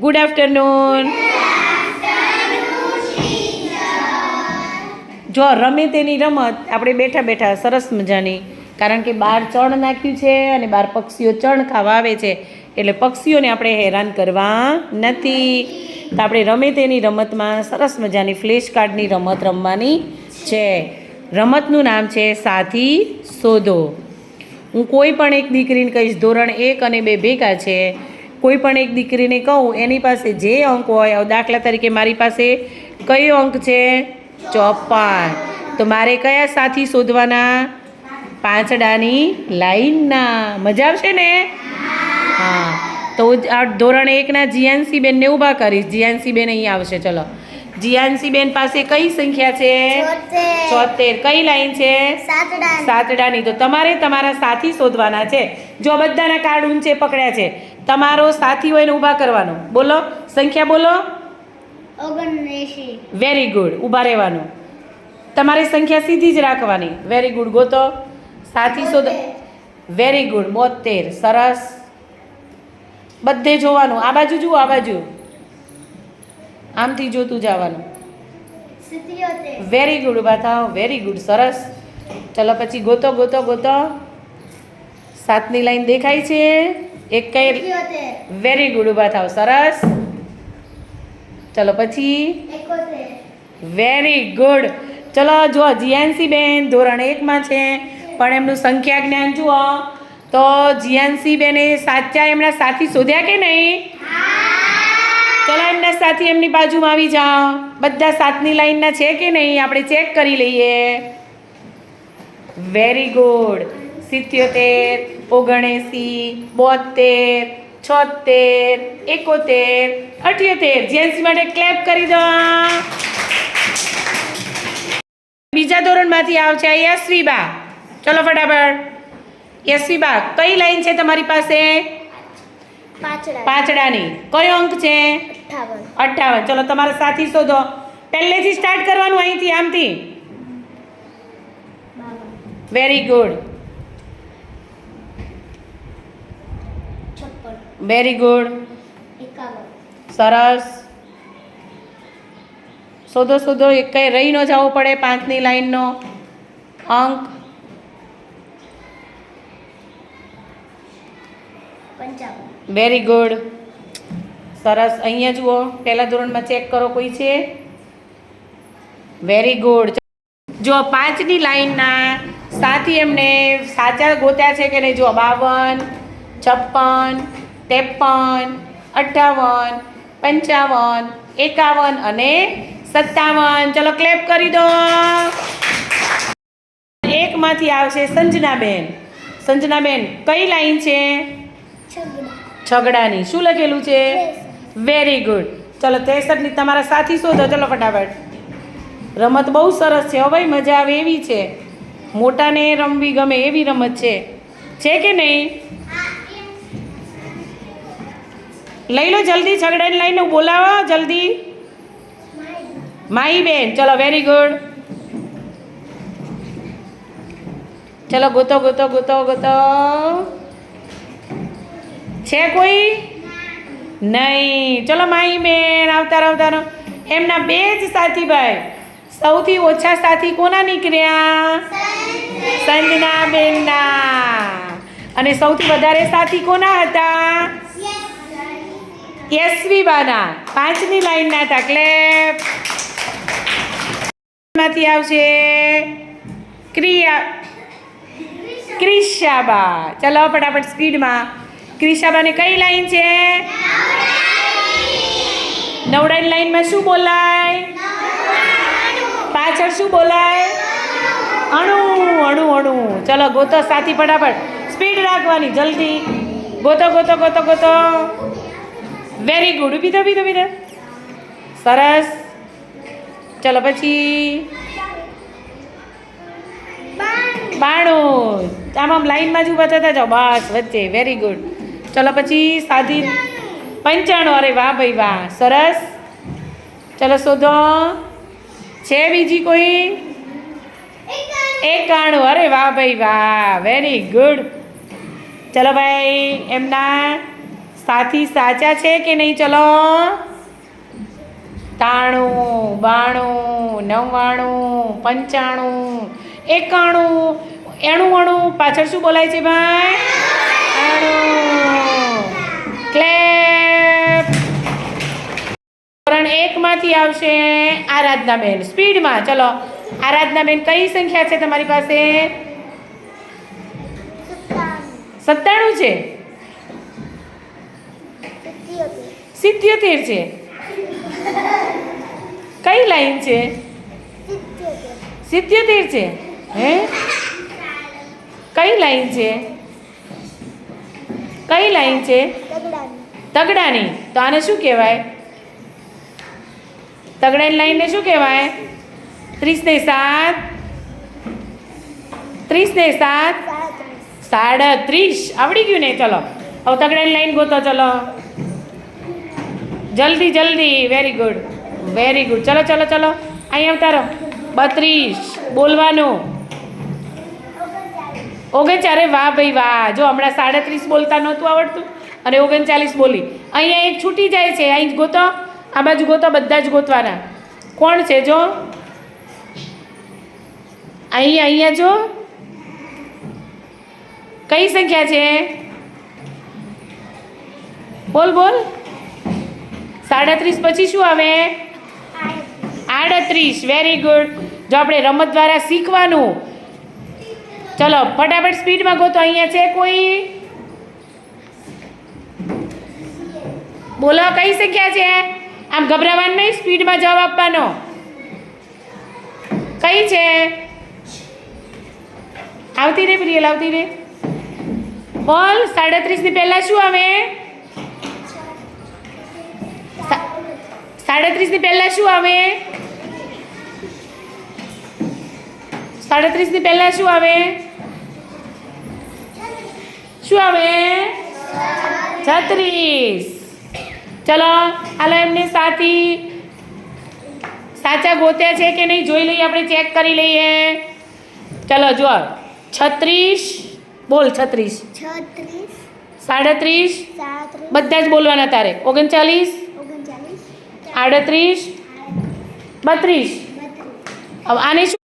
Good afternoon જો રમે તેની રમત, આપણે બેઠા બેઠા સરસ મજાની. કારણ કે બહાર ચણ નાખ્યું છે અને બહાર પક્ષીઓ ચણ ખાવા આવે છે. એટલે પક્ષીઓને આપણે હેરાન કરવા નથી. તો આપણે રમે તેની રમતમાં સરસ મજાની ફ્લેશ કાર્ડની રમત રમવાની છે. રમતનું નામ છે સાથી શોધો. હું કોઈ પણ એક દીકરીને કહીશ, ધોરણ એક અને બે ભેગા છે. કોઈ પણ એક દીકરીને કહું એની પાસે જે અંક હોય દાખલા તરીકે મારી પાસે કયો અંક છે? ચોપન તો મારે કયા સાથી શોધવાના? પાંચડાની લાઈનના. મજા આવશે ને? હા. તો આ ધોરણ એકના જીયાનસી બેનને ઊભા કરીશ. જીયાનસી બેન અહીં આવશે. ચલો. જીયાનસી બેન પાસે કઈ સંખ્યા છે? છોતેર. કઈ લાઈન છે? સાતડાની. તો તમારે તમારા સાથી શોધવાના છે. જો બધાના કાર્ડ ઊંચે પકડ્યા છે તમારો સાથી હોય ને ઊભા કરવાનો. બોલો સંખ્યા બોલો? ઓગણએંશી. વેરી ગુડ ઊભા રહેવાનું. તમારી સંખ્યા સીધી જ રાખવાની. વેરી ગુડ ગોતો. સાથી શોધ વેરી ગુડ બોતેર. સરસ. બધે જોવાનું. આ બાજુ જુઓ આ બાજુ. આમથી જોતું જવાનું. વેરી ગુડ ઊભા થાવ વેરી ગુડ સરસ. ચલો પછી ગોતો ગોતો ગોતો. સાતની લાઈન દેખાય છે. એક કઈ વેરી ગુડ ઊભા થાવ સરસ. ચલો પછી. વેરી ગુડ ચલો જો જીએનસી બેન ધોરણ એકમાં છે, પણ એમનું સંખ્યા જ્ઞાન જુઓ. તો જીએનસી બેને સાચા એમના સાથી શોધ્યા કે નહીં? ચલો, એમના સાથી એમની બાજુમાં આવી જાઓ. બધા સાતની લાઈનના છે કે નહીં? આપણે ચેક કરી લઈએ. વેરી ગુડ સિત્યોતેર. ઓગણએંસી બોતેર છોતેર એકોતેર અઠ્યોતેર. જેન્ટ્સ માટે ક્લેપ કરી દો. બીજા ધોરણમાંથી આવશે યશવી બા ચલો ફટાફટ. યશવી બા કઈ લાઈન છે તમારી પાસે? પાંચડા પાંચડાની કયો અંક છે? અઠ્ઠાવન. ચલો તમારા સાથી શોધો. પહેલેથી સ્ટાર્ટ કરવાનું અહીંથી આમથી. વેરી ગુડ છપ્પન વેરી ગુડ સરસ. શોધો શોધો એક કંઈ રહી ન જવું પડે પાંચની લાઈનનો. અંક. વેરી ગુડ સરસ. અહીંયા જુઓ. પહેલા ધોરણમાં ચેક કરો કોઈ છે? વેરી ગુડ જો પાંચની લાઈનના સાથી એમને સાચા ગોત્યા છે કે નહીં? જો બાવન છપ્પન ત્રેપન અઠ્ઠાવન પંચાવન એકાવન અને સત્તાવન. ચલો ક્લેપ કરી દો. એકમાંથી આવશે સંજનાબેન. સંજનાબેન કઈ લાઈન છે? છગડા છગડાની. શું લખેલું છે? વેરી ગુડ ચલો ત્રેસઠની તમારા સાથી શોધો. ચલો ફટાફટ. રમત બહુ સરસ છે હો ભાઈ. મજા આવે એવી છે. મોટાને રમવી ગમે એવી રમત છે. છે કે નહીં? લઈ લો જલ્દી છગડાને લઈને બોલાવો, જલ્દી. માઈ બેન, ચલો વેરી ગુડ ચલો, ગોતો ગોતો ગોતો ગોતો. છે કોઈ? નહીં. ચલો, માઈ બેન આવતા આવતા એમના બે જ સાથી ભાઈ. સૌથી ઓછા સાથી કોના નીકળ્યા? સંજના બેનના. અને સૌથી વધારે સાથી કોના હતા? યશવી બાના પાંચની લાઈનના હતા માંથી આવશે ક્રિયા ક્રિશાબા. ચલો ફટાફટ સ્પીડમાં. ક્રિશાબાની કઈ લાઈન છે? નવડાની લાઈનમાં શું બોલાય? પાછળ શું બોલાય? અણુ અણુ અણુ. ચલો ગોતો સાથી ફટાફટ. સ્પીડ રાખવાની, જલ્દી. ગોતો ગોતો ગોતો ગોતો. વેરી ગુડ ઊભી થો ઊભી સરસ ચલો પછી બાણું આમ આમ લાઈનમાં જ ઊભા થતા જાઓ બસ વચ્ચે વેરી ગુડ ચલો પછી સાધી પંચાણું અરે વાહ ભાઈ વાહ સરસ ચલો શોધો છે બીજી કોઈ એકાણું અરે વાહ ભાઈ વાહ વેરી ગુડ ચલો ભાઈ એમના સાથી સાચા છે કે નહીં? ચલો. ત્રાણું બાણું, નવ્વાણું, પંચાણું, એકાણું એણું પાછળ શું બોલાય છે ભાઈ? એણું. ક્લેપ. ધોરણ એકમાંથી આવશે આરાધનાબેન સ્પીડમાં. ચલો. આરાધનાબેન કઈ સંખ્યા છે તમારી પાસે? સત્તાણું છે? સિત્યોતેર છે. કઈ લાઈન છે? સિત્યોતેર છે. હે? કઈ લાઈન છે? કઈ લાઈન છે? તગડાની. તો આને શું કહેવાય? તગડાની લાઈનને શું કહેવાય? ત્રીસ ને સાત. ત્રીસ ને સાત સાડત્રીસ. આવડી ગયું ને? ચલો. હવે તગડાની લાઈન ગોતો, ચલો. જલ્દી જલ્દી. વેરી ગુડ વેરી ગુડ ચલો ચલો ચલો. અહીંયા ઉતારો બત્રીસ. બોલવાનું. ઓગણચારે વાહ ભાઈ વાહ. જો હમણાં સાડત્રીસ બોલતા નહોતું આવડતું અને ઓગણચાલીસ બોલી. અહીંયા એક છૂટી જાય છે. અહીં જ ગોતો. આ બાજુ ગોતો, બધા જ ગોતવાના. કોણ છે જો? અહીં, અહીંયા જો. કઈ સંખ્યા છે? બોલ બોલ. સાડત્રીસ પછી શું આવે? આડત્રીસ. વેરી ગુડ જો આપણે રમત દ્વારા શીખવાનું. ચલો, ફટાફટ સ્પીડમાં ગોતો. અહીંયા છે કોઈ? બોલો, કઈ સંખ્યા છે? આમ ગભરાવાનું નહીં, સ્પીડમાં જવાબ આપવાનો. કઈ છે? આવતી રે પ્રિયલ આવતી રે. બોલ સાડત્રીસની પહેલા શું આવે? સાડત્રીસની પહેલા શું આવે? સાડત્રીસની પહેલા શું આવે? શું આવે? છત્રીસ. ચલો હાલો એમને સાથી સાચા ગોત્યા છે કે નહીં જોઈ લઈએ આપણે ચેક કરી લઈએ. ચલો જો છત્રીસ બોલ છત્રીસ. છત્રીસ. સાડત્રીસ. બધા જ બોલવાના તારે. ઓગણચાલીસ. આડત્રીસ બત્રીસ. હવે આને શું